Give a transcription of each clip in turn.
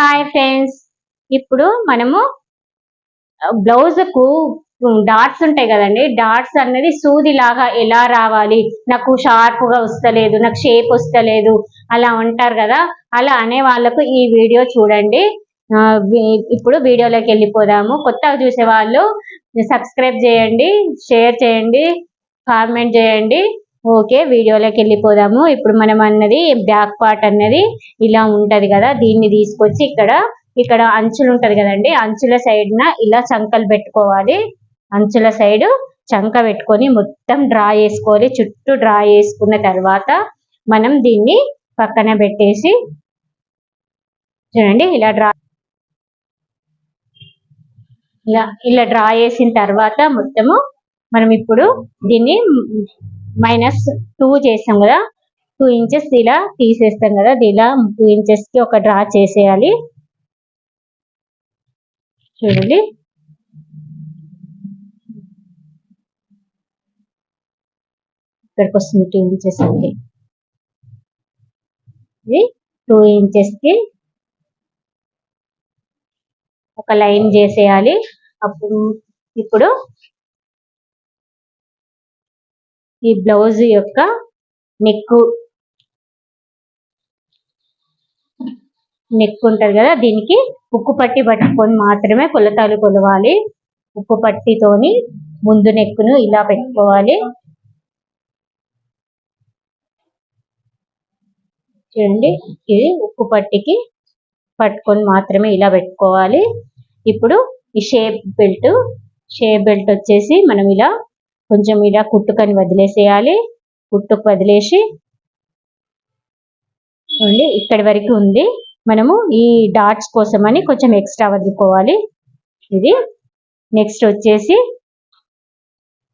Hi friends ఇప్పుడు మనము బ్లౌజ్కు dots ఉంటాయి కదండి. డాట్స్ అనేది సూది లాగా ఎలా రావాలి? నాకు షార్ప్గా వస్తలేదు నాకు షేప్ వస్తలేదు అలా ఉంటారు కదా. అలా అనే వాళ్ళకు ఈ వీడియో చూడండి. ఇప్పుడు వీడియోలోకి వెళ్ళిపోదాము. కొత్తగా చూసే వాళ్ళు సబ్స్క్రైబ్ చేయండి షేర్ చేయండి కామెంట్ చేయండి. ఓకే వీడియోలోకి వెళ్ళిపోదాము ఇప్పుడు మనం అన్నది బ్యాక్ పార్ట్ అన్నది ఇలా ఉంటుంది కదా దీన్ని తీసుకొచ్చి ఇక్కడ ఇక్కడ అంచులు ఉంటుంది కదండి అంచుల సైడ్న ఇలా చంకలు పెట్టుకోవాలి. అంచుల సైడ్ చంక పెట్టుకొని మొత్తం డ్రా చేసుకోవాలి. చుట్టూ డ్రా చేసుకున్న తర్వాత మనం దీన్ని పక్కన పెట్టేసి చూడండి ఇలా డ్రా ఇలా ఇలా డ్రా చేసిన తర్వాత మొత్తము మనం ఇప్పుడు దీన్ని మైనస్ టూ చేస్తాం కదా. టూ ఇంచెస్ ఇలా తీసేస్తాం కదా. ఇది ఇలా టూ ఇంచెస్కి ఒక డ్రా చేసేయాలి. చూడండి. ఇక్కడికి వస్తుంది టూ ఇంచెస్ అండి ఇది టూ ఇంచెస్కి ఒక లైన్ చేసేయాలి. అప్పుడు ఇప్పుడు ఈ బ్లౌజ్ యొక్క నెక్కు. నెక్ ఉంటుంది కదా దీనికి ఉక్కు పట్టి పట్టుకొని మాత్రమే కొలతలు కొలవాలి. ఉక్కు పట్టితోని ముందు నెక్కును ఇలా పెట్టుకోవాలి. చూడండి ఇది ఉక్కు పట్టికి పట్టుకొని మాత్రమే ఇలా పెట్టుకోవాలి. ఇప్పుడు ఈ షేప్ బెల్ట్ షేప్ బెల్ట్ వచ్చేసి మనం ఇలా కొంచెం ఇలా కుట్టుకొని వదిలేసేయాలి. కుట్టుకు వదిలేసి చూడండి ఇక్కడి వరకు ఉంది. మనము ఈ డాట్స్ కోసమని కొంచెం ఎక్స్ట్రా వదులుకోవాలి. ఇది నెక్స్ట్ వచ్చేసి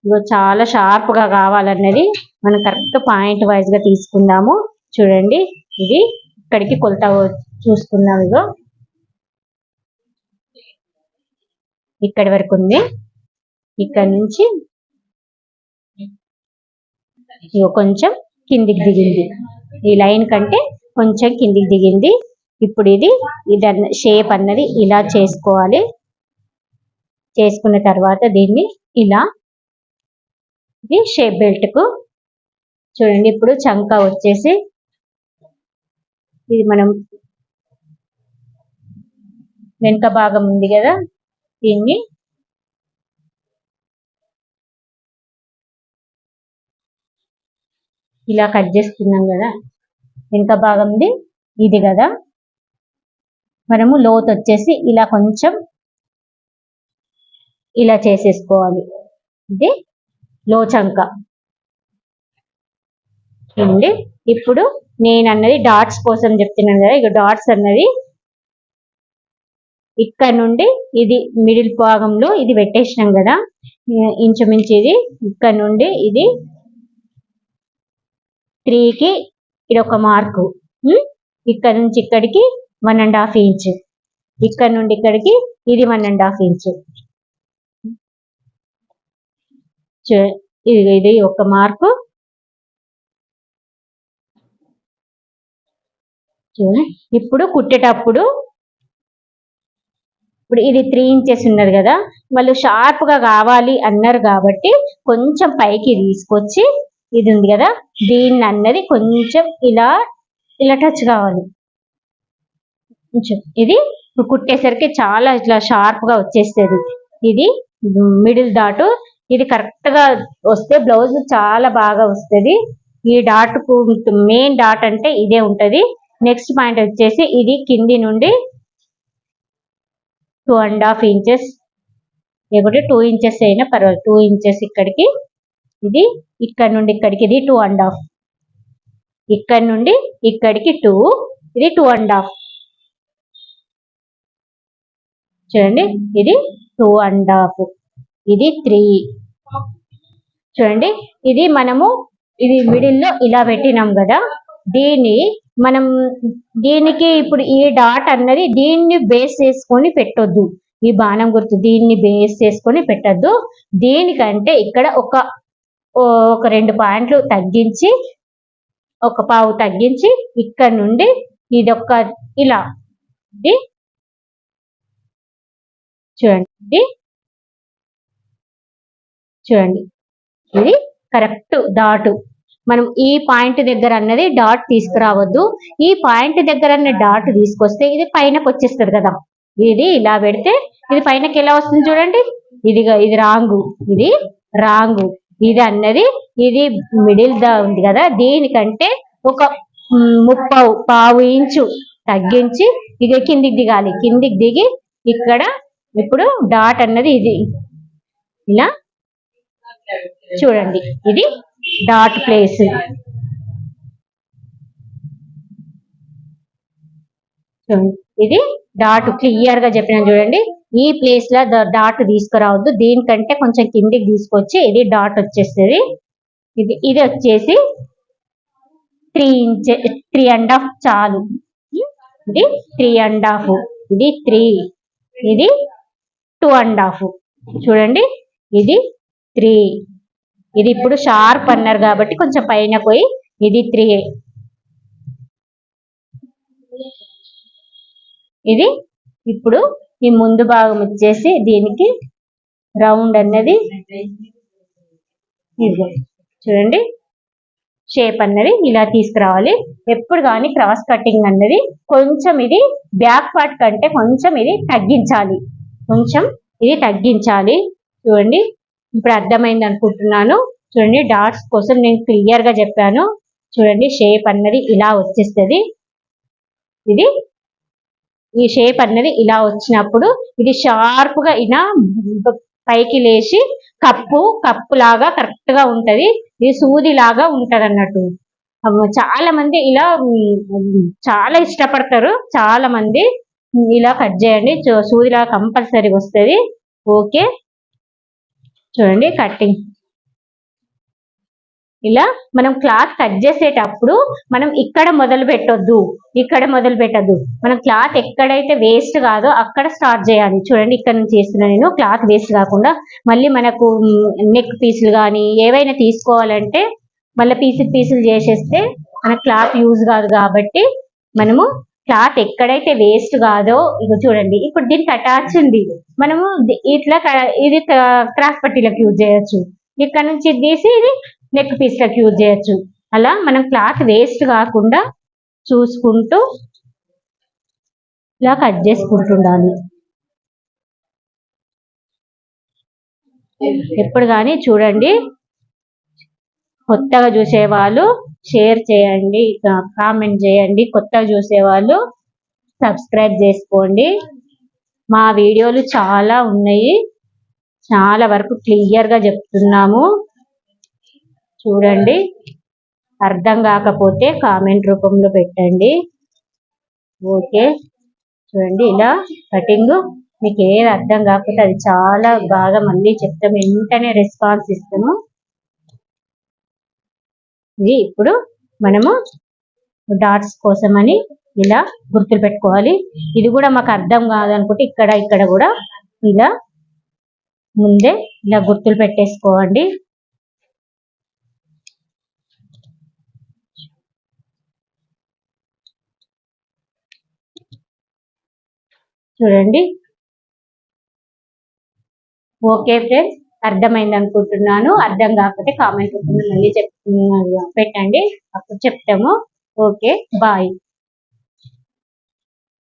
ఇదిగో చాలా షార్ప్గా కావాలన్నది మనం కరెక్ట్ పాయింట్ వైజ్గా తీసుకుందాము. చూడండి ఇది ఇక్కడికి కొలత చూసుకుందాం ఇగో ఇక్కడి వరకు ఉంది. ఇక్కడ నుంచి ఇగో కొంచెం కిందికి దిగింది. ఈ లైన్ కంటే కొంచెం కిందికి దిగింది. ఇప్పుడు ఇది ఇది షేప్ అన్నది ఇలా చేసుకోవాలి. చేసుకున్న తర్వాత దీన్ని ఇలా ఇది షేప్ బెల్ట్కు చూడండి ఇప్పుడు చంక వచ్చేసి ఇది మనం వెనుక భాగం ఉంది కదా దీన్ని ఇలా కట్ చేస్తున్నాం కదా. వెనుక భాగంది ఇది కదా. మనము లోతు వచ్చేసి ఇలా కొంచెం ఇలా చేసేసుకోవాలి. ఇది లోచంక. అండి ఇప్పుడు నేను అన్నది డాట్స్ కోసం చెప్తున్నాను కదా. ఇక డాట్స్ అన్నది ఇక్కడ నుండి ఇది మిడిల్ భాగంలో ఇది పెట్టేసినాం కదా. ఇంచుమించు ఇది ఇక్కడ నుండి ఇది త్రీకి ఇది ఒక మార్కు ఇక్కడ నుంచి ఇక్కడికి వన్ అండ్ హాఫ్ ఇంచ్. ఇక్కడ నుండి ఇక్కడికి ఇది వన్ అండ్ హాఫ్ ఇంచ్. ఇది ఇది ఒక మార్కు. ఇప్పుడు కుట్టేటప్పుడు ఇప్పుడు ఇది త్రీ ఇంచెస్ ఉన్నది కదా వాళ్ళు షార్ప్గా కావాలి అన్నారు కాబట్టి కొంచెం పైకి తీసుకొచ్చి ఇది ఉంది కదా? దీన్ని అన్నది కొంచెం ఇలా ఇలా టచ్ కావాలి. కొంచెం. ఇది ఇప్పుడు కుట్టేసరికి చాలా ఇట్లా షార్ప్గా వచ్చేస్తుంది. ఇది మిడిల్ డాటు ఇది కరెక్ట్గా వస్తే బ్లౌజ్ చాలా బాగా వస్తుంది. ఈ డాట్కు మెయిన్ డాట్ అంటే ఇదే ఉంటుంది. నెక్స్ట్ పాయింట్ వచ్చేసి ఇది కింది నుండి టూ అండ్ హాఫ్ ఇంచెస్ లేకుంటే టూ ఇంచెస్ అయినా పర్వాలేదు. టూ ఇంచెస్ ఇక్కడికి. ఇది ఇక్కడ నుండి ఇక్కడికి ఇది టూ అండ్ హాఫ్ ఇక్కడ నుండి ఇక్కడికి టూ ఇది టూ అండ్ హాఫ్ చూడండి ఇది టూ అండ్ హాఫ్ ఇది త్రీ చూడండి ఇది మనము ఇది మిడిల్లో ఇలా పెట్టినాం కదా. దీన్ని మనం దీనికి ఇప్పుడు ఈ డాట్ అన్నది దీన్ని బేస్ చేసుకొని పెట్టొద్దు. ఈ బాణం గుర్తు దీన్ని బేస్ చేసుకొని పెట్టొద్దు. దీనికంటే ఇక్కడ ఒక ఒక రెండు పాయింట్లు తగ్గించి ఒక పావు తగ్గించి ఇక్కడ నుండి ఇది ఒక ఇలా ఇది చూడండి చూడండి. ఇది కరెక్ట్ డాట్. మనం ఈ పాయింట్ దగ్గర అన్నది డాట్ తీసుకురావద్దు. ఈ పాయింట్ దగ్గర అన్న డాట్ తీసుకొస్తే ఇది పైనకి వచ్చేస్తుంది కదా. ఇది ఇలా పెడితే ఇది పైనకి ఎలా వస్తుంది చూడండి? ఇది ఇది రాంగు. ఇది రాంగు. ఇది అన్నది ఇది మిడిల్ దా ఉంది కదా దీనికంటే ఒక ముప్పావు పావు ఇంచు తగ్గించి ఇది కిందికి దిగాలి. కిందికి దిగి ఇక్కడ ఇప్పుడు డాట్ అన్నది ఇది. ఇలా చూడండి ఇది డాట్ ప్లేస్ ఇది డాట్ క్లియర్గా చెప్పిన చూడండి. ఈ ప్లేస్లో డాట్ తీసుకురావద్దు. దీనికంటే కొంచెం కిందికి తీసుకొచ్చి ఇది డాట్ వచ్చేస్తుంది. ఇది ఇది వచ్చేసి three inch three and half చాలు. ఇది త్రీ అండ్ హాఫ్ ఇది త్రీ ఇది టూ అండ్ హాఫ్ చూడండి ఇది త్రీ ఇది ఇప్పుడు షార్ప్ అన్నారు కాబట్టి కొంచెం పైన పోయి ఇది త్రీ ఇది ఇప్పుడు ఈ ముందు భాగం వచ్చేసి దీనికి రౌండ్ అన్నది. చూడండి. షేప్ అన్నది ఇలా తీసుకురావాలి. ఎప్పుడు కానీ క్రాస్ కటింగ్ అన్నది కొంచెం ఇది బ్యాక్ పార్ట్ కంటే కొంచెం ఇది తగ్గించాలి. కొంచెం ఇది తగ్గించాలి. చూడండి ఇప్పుడు అర్థమైంది అనుకుంటున్నాను. చూడండి డాట్స్ కోసం నేను క్లియర్గా చెప్పాను. చూడండి షేప్ అన్నది ఇలా వచ్చేస్తుంది. ఇది ఈ షేప్ అన్నది ఇలా వచ్చినప్పుడు ఇది షార్ప్గా ఇలా పైకి లేచి కప్పు కప్పు లాగా కరెక్ట్గా ఉంటది. ఇది సూది లాగా ఉంటది అన్నట్టు చాలా మంది ఇలా చాలా ఇష్టపడతారు. చాలా మంది ఇలా కట్ చేయండి. చూ- సూదిలాగా కంపల్సరీ వస్తుంది. ఓకే. చూడండి కటింగ్ ఇలా మనం క్లాత్ కట్ చేసేటప్పుడు మనం ఇక్కడ మొదలు పెట్టొద్దు ఇక్కడ మొదలు పెట్టద్దు. మనం క్లాత్ ఎక్కడైతే వేస్ట్ కాదో అక్కడ స్టార్ట్ చేయాలి. చూడండి ఇక్కడ నుంచి చేస్తున్నా నేను క్లాత్ వేస్ట్ కాకుండా మళ్ళీ మనకు నెక్ పీసులు కానీ ఏవైనా తీసుకోవాలంటే మళ్ళీ పీసులు పీసులు చేసేస్తే మన క్లాత్ యూజ్ కాదు కాబట్టి మనము క్లాత్ ఎక్కడైతే వేస్ట్ కాదో ఇక చూడండి ఇప్పుడు దీనికి అటాచ్ ఉంది. మనము ఇట్లా ఇది క్రాస్ పట్టీలకు యూజ్ చేయొచ్చు. ఇక్కడ నుంచి తీసి ఇది నెక్ పీస్లకు యూజ్ చేయొచ్చు. అలా మనం క్లాత్ వేస్ట్ కాకుండా చూసుకుంటూ ఇలా కట్ చేసుకుంటుండాలి. ఎప్పుడు కానీ చూడండి కొత్తగా చూసేవాళ్ళు షేర్ చేయండి కామెంట్ చేయండి కొత్తగా చూసేవాళ్ళు సబ్స్క్రైబ్ చేసుకోండి. మా వీడియోలు చాలా ఉన్నాయి. చాలా వరకు క్లియర్గా చెప్తున్నాము. చూడండి. అర్థం కాకపోతే కామెంట్ రూపంలో పెట్టండి. ఓకే. చూడండి ఇలా కటింగ్ మీకు ఏది అర్థం కాకపోతే అది చాలా బాగా మళ్ళీ చెప్తాం. వెంటనే రెస్పాన్స్ ఇస్తాము. ఇది ఇప్పుడు మనము డాట్స్ కోసమని ఇలా గుర్తులు పెట్టుకోవాలి. ఇది కూడా మాకు అర్థం కాదనుకుంటే ఇక్కడ ఇక్కడ కూడా ఇలా ముందే ఇలా గుర్తులు పెట్టేసుకోండి. చూడండి. ఓకే ఫ్రెండ్స్ అర్థమైంది అనుకుంటున్నాను. అర్థం కాకపోతే కామెంట్ రూపంలో మళ్ళీ చెప్ పెట్టండి అప్పుడు చెప్తాము. Okay bye.